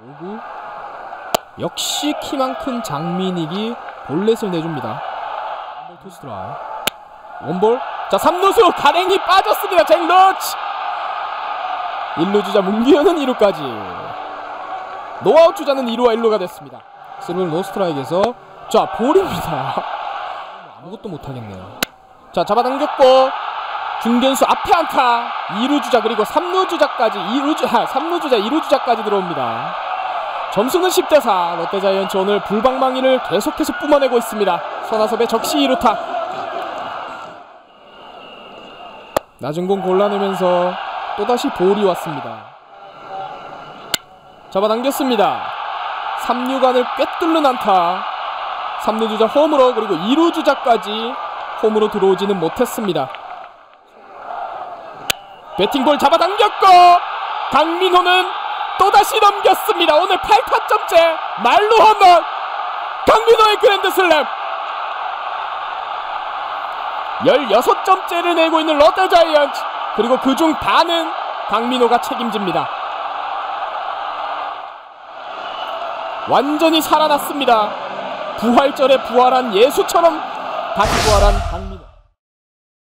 오구 역시 키만 큰 장민익이 볼넷을 내줍니다. 원볼 투스 드라이. 원볼. 자 3루수 가랭이 빠졌습니다. 잭러치. 1루 주자 문기현은 2루까지. 노아웃 주자는 2루와 1루가 됐습니다. 스루 노스트라이크에서 자 볼입니다. 아무것도 못하겠네요. 자 잡아당겼고 중견수 앞에 안타 2루 주자 그리고 3루 주자까지 2루 주 아, 3루 주자 2루 주자까지 들어옵니다. 점수는 10대 4. 롯데 자이언츠 오늘 불방망이를 계속해서 뿜어내고 있습니다. 손아섭의 적시 2루타. 낮은 공 골라내면서 또다시 볼이 왔습니다. 잡아당겼습니다. 3루간을 꿰뚫는 안타. 3루 주자 홈으로 그리고 2루 주자까지 홈으로 들어오지는 못했습니다. 배팅볼 잡아당겼고 강민호는 또다시 넘겼습니다. 오늘 8타점째 말루 홈런 강민호의 그랜드슬램 16점째를 내고 있는 롯데자이언츠 그리고 그 중 반은 강민호가 책임집니다. 완전히 살아났습니다. 부활절에 부활한 예수처럼 다시 부활한 강민호